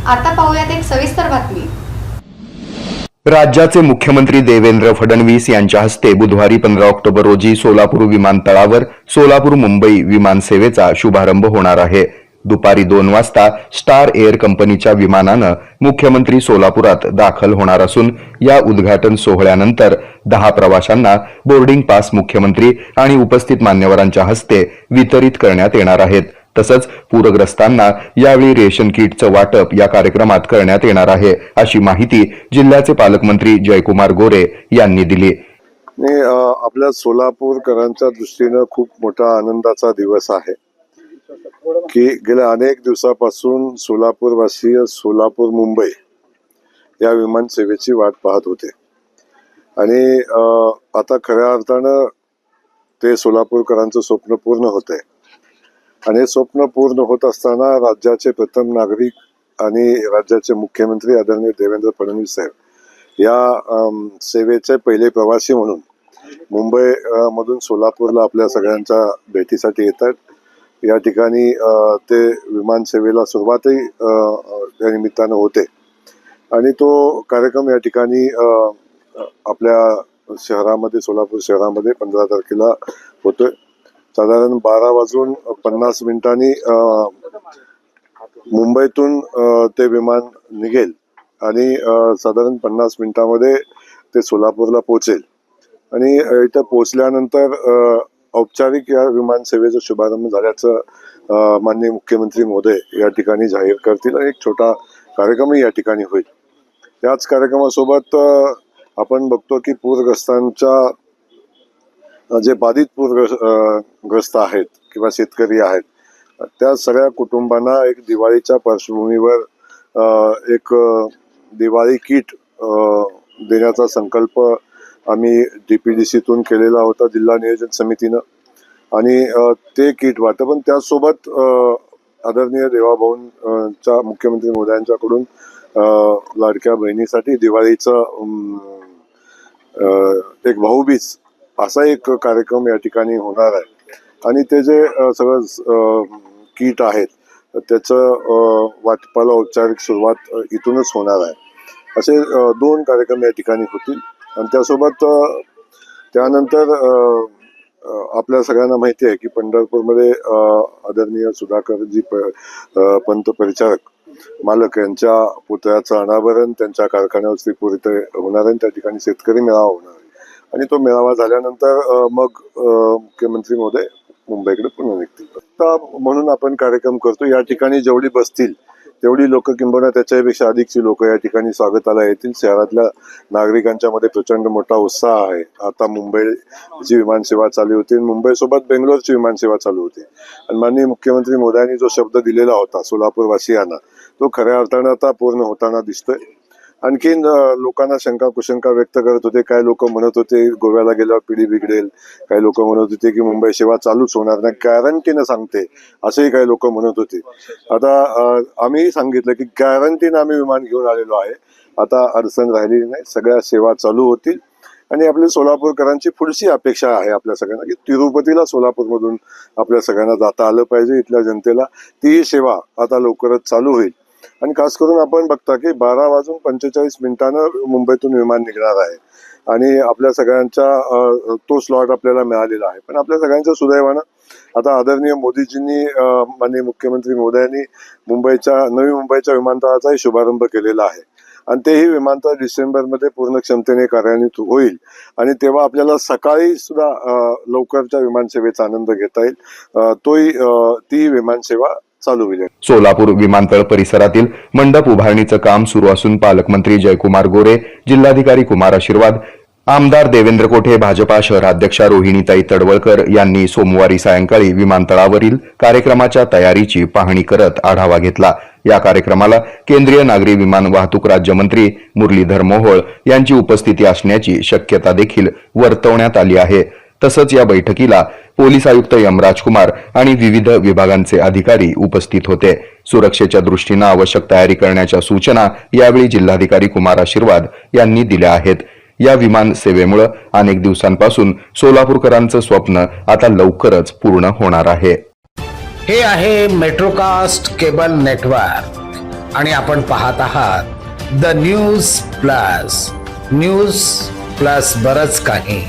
आता पाहूयात एक सविस्तर बातमी. राज्याचे मुख्यमंत्री देवेंद्र फडणवीस यांच्या हस्ते बुधवारी पंधरा ऑक्टोबर रोजी सोलापूर विमानतळावर सोलापूर मुंबई विमान सेवेचा शुभारंभ होणार आहे. दुपारी दोन वाजता स्टार एअर कंपनीच्या विमानानं मुख्यमंत्री सोलापुरात दाखल होणार असून या उद्घाटन सोहळ्यानंतर दहा प्रवाशांना बोर्डिंग पास मुख्यमंत्री आणि उपस्थित मान्यवरांच्या हस्ते वितरित करण्यात येणार आहेत. तसंच पूरग्रस्तांना यावेळी रेशन किटचं वाटप या कार्यक्रमात करण्यात येणार आहे अशी माहिती जिल्ह्याचे पालकमंत्री जयकुमार गोरे यांनी दिली. आणि आपल्या सोलापूरकरांच्या दृष्टीनं खूप मोठा आनंदाचा दिवस आहे. की गेल्या अनेक दिवसापासून सोलापूरवासीय सोलापूर मुंबई या विमान सेवेची वाट पाहत होते. आणि आता खऱ्या अर्थानं ते सोलापूरकरांचं स्वप्न पूर्ण होत आहे आणि हे स्वप्न पूर्ण होत असताना राज्याचे प्रथम नागरिक आणि राज्याचे मुख्यमंत्री आदरणीय देवेंद्र फडणवीस साहेब या सेवेचे पहिले प्रवासी म्हणून मुंबई मधून सोलापूरला आपल्या सगळ्यांच्या भेटीसाठी येतात. या ठिकाणी ते विमान सेवेला सुरुवातही त्या निमित्तानं होते. आणि तो कार्यक्रम या ठिकाणी आपल्या शहरामध्ये सोलापूर शहरामध्ये पंधरा तारखेला होतोय. साधारण बारा वाजून पन्नास मिनिटांनी मुंबईतून ते विमान निघेल आणि साधारण पन्नास मिनिटामध्ये ते सोलापूरला पोहोचेल. आणि इथं पोहोचल्यानंतर औपचारिक या विमान सेवेचा शुभारंभ झाल्याचं माननीय मुख्यमंत्री महोदय या ठिकाणी जाहीर करतील आणि एक छोटा कार्यक्रमही या ठिकाणी होईल. याच कार्यक्रमासोबत आपण बघतो की पूरग्रस्तांच्या जे बाधित पूरग्रस्त ग्रस्त आहेत किंवा शेतकरी आहेत त्या सगळ्या कुटुंबांना एक दिवाळीच्या पार्श्वभूमीवर एक दिवाळी किट देण्याचा संकल्प आम्ही डी पी डी सीतून केलेला होता जिल्हा नियोजन समितीनं. आणि ते किट वाटतं पण त्यासोबत आदरणीय देवाभाऊंच्या मुख्यमंत्री मोदयांच्याकडून लाडक्या बहिणीसाठी दिवाळीचं एक भाऊबीज असा एक कार्यक्रम या ठिकाणी होणार आहे. आणि ते जे सगळं किट आहेत त्याचं वाटपाला औपचारिक सुरुवात इथूनच होणार आहे. असे दोन कार्यक्रम या ठिकाणी होतील. आणि त्यासोबत त्यानंतर आपल्या सगळ्यांना माहिती आहे की पंढरपूरमध्ये आदरणीय सुधाकरजी प पंत परिचारक मालक यांच्या पुतळ्याचं अनावरण त्यांच्या कारखान्यावर श्रीपूर इथे होणार आहे. आणि त्या ठिकाणी शेतकरी मेळावा होणार आणि तो मेळावा झाल्यानंतर मग मुख्यमंत्री महोदय मुंबईकडे पुन्हा निघतील. आता म्हणून आपण कार्यक्रम करतो या ठिकाणी जेवढी बसतील तेवढी लोक किंबहुना त्याच्यापेक्षा अधिकची लोक या ठिकाणी स्वागताला येतील. शहरातल्या नागरिकांच्या मध्ये प्रचंड मोठा उत्साह आहे. आता मुंबईची विमानसेवा चालू होती मुंबईसोबत बेंगलोरची विमानसेवा चालू होती. आणि माननीय मुख्यमंत्री मोदयांनी जो शब्द दिलेला होता सोलापूरवासियांना तो खऱ्या अर्थानं आता पूर्ण होताना दिसतोय. आणखीन लोकांना शंका कुशंका व्यक्त करत होते. काही लोक म्हणत होते गोव्याला गेल्यावर पिढी बिघडेल. काही लोक म्हणत होते की मुंबई सेवा चालूच होणार नाही. गॅरंटीनं सांगते असेही काही लोक म्हणत होते. आता आम्ही सांगितलं की गॅरंटीनं आम्ही विमान घेऊन आलेलो आहे. आता अडचण राहिलेली नाही. सगळ्या सेवा चालू होतील. आणि आपल्या सोलापूरकरांची पुढची अपेक्षा आहे आपल्या सगळ्यांना की तिरुपतीला सोलापूरमधून आपल्या सगळ्यांना जाता आलं पाहिजे इथल्या जनतेला. ती सेवा आता लवकरच चालू होईल. आणि खास करून आपण बघता की बारा वाजून पंचेचाळीस मिनिटानं मुंबईतून विमान निघणार आहे. आणि आपल्या सगळ्यांच्या तो स्लॉट आपल्याला मिळालेला आहे. पण आपल्या सगळ्यांच्या सुदैवानं आता आदरणीय मोदीजींनी माननीय मुख्यमंत्री मोदयांनी मुंबईच्या नवी मुंबईच्या विमानतळाचाही शुभारंभ केलेला आहे. आणि तेही विमानतळ डिसेंबरमध्ये पूर्ण क्षमतेने कार्यान्वित होईल. आणि तेव्हा आपल्याला सकाळी सुद्धा लवकरच्या विमानसेवेचा आनंद घेता येईल. तोही ती विमानसेवा चालू होईल. सोलापूर विमानतळ परिसरातील मंडप उभारणीचं काम सुरू असून पालकमंत्री जयकुमार गोरे जिल्हाधिकारी कुमार आशीर्वाद आमदार देवेंद्र कोठे भाजपा शहराध्यक्षा रोहिणीताई तडवळकर यांनी सोमवारी सायंकाळी विमानतळावरील कार्यक्रमाच्या तयारीची पाहणी करत आढावा घेतला. या कार्यक्रमाला केंद्रीय नागरी विमान वाहतूक राज्यमंत्री मुरलीधर मोहोळ यांची उपस्थिती असण्याची शक्यता देखील वर्तवण्यात आली आहे. तसंच या बैठकीला पोलीस आयुक्त यमराज कुमार आणि विविध विभागांचे अधिकारी उपस्थित होते. सुरक्षेच्या दृष्टीनं आवश्यक तयारी करण्याच्या सूचना यावेळी जिल्हाधिकारी कुमार आशीर्वाद यांनी दिल्या आहेत. या विमान सेवेमुळे अनेक दिवसांपासून सोलापूरकरांचं स्वप्न आता लवकरच पूर्ण होणार आहे. हे आहे मेट्रोकास्ट केबल नेटवर्क आणि आपण पाहत आहात the news plus. News plus बरच काही.